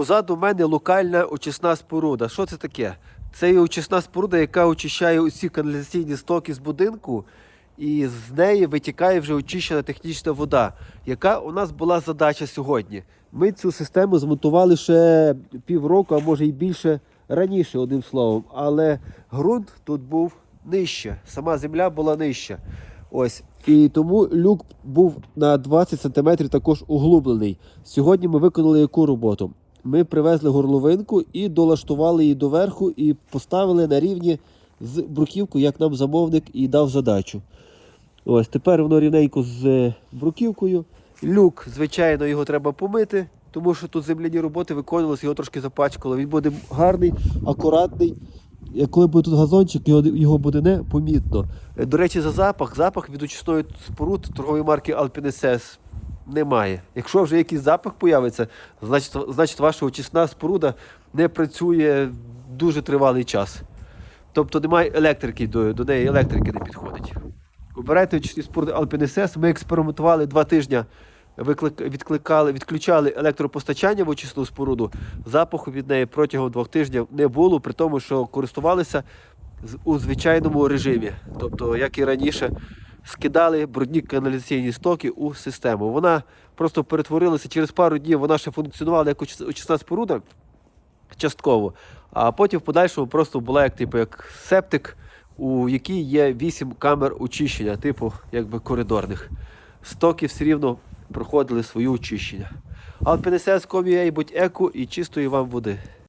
Позаду мене локальна очисна споруда. Що це таке? Це є очисна споруда, яка очищає усі каналізаційні стоки з будинку, і з неї витікає вже очищена технічна вода. Яка у нас була задача сьогодні? Ми цю систему змонтували ще півроку, а може і більше раніше, одним словом. Але ґрунт тут був нижче, сама земля була нижча. Ось. І тому люк був на 20 см також углублений. Сьогодні ми виконали яку роботу? Ми привезли горловинку і долаштували її доверху і поставили на рівні з бруківкою, як нам замовник і дав задачу. Ось тепер воно рівненько з е, бруківкою. Люк, звичайно, його треба помити, тому що тут земляні роботи виконувалися, його трошки запачкало. Він буде гарний, акуратний. Е, Коли буде тут газончик, його, буде не помітно. Е, До речі, за запах, запах від очисної споруд торгової марки Alpine немає. Якщо вже якийсь запах появиться, значить, значить ваша очисна споруда не працює дуже тривалий час. Тобто немає електрики, до, до неї електрики не підходить. Обирайте очисні споруди Alpine Ми експериментували два тижні, виклик, відкликали, відключали електропостачання в очисну споруду. Запаху від неї протягом двох тижнів не було, при тому, що користувалися у звичайному режимі. Тобто, як і раніше, скидали брудні каналізаційні стоки у систему. Вона просто перетворилася через пару днів, вона ще функціонувала як очисна споруда частково, а потім в подальшому просто була як типу як септик, у якій є 8 камер очищення, типу якби коридорних. Стоки все рівно проходили своє очищення. Alpine будь еко і чистої вам води.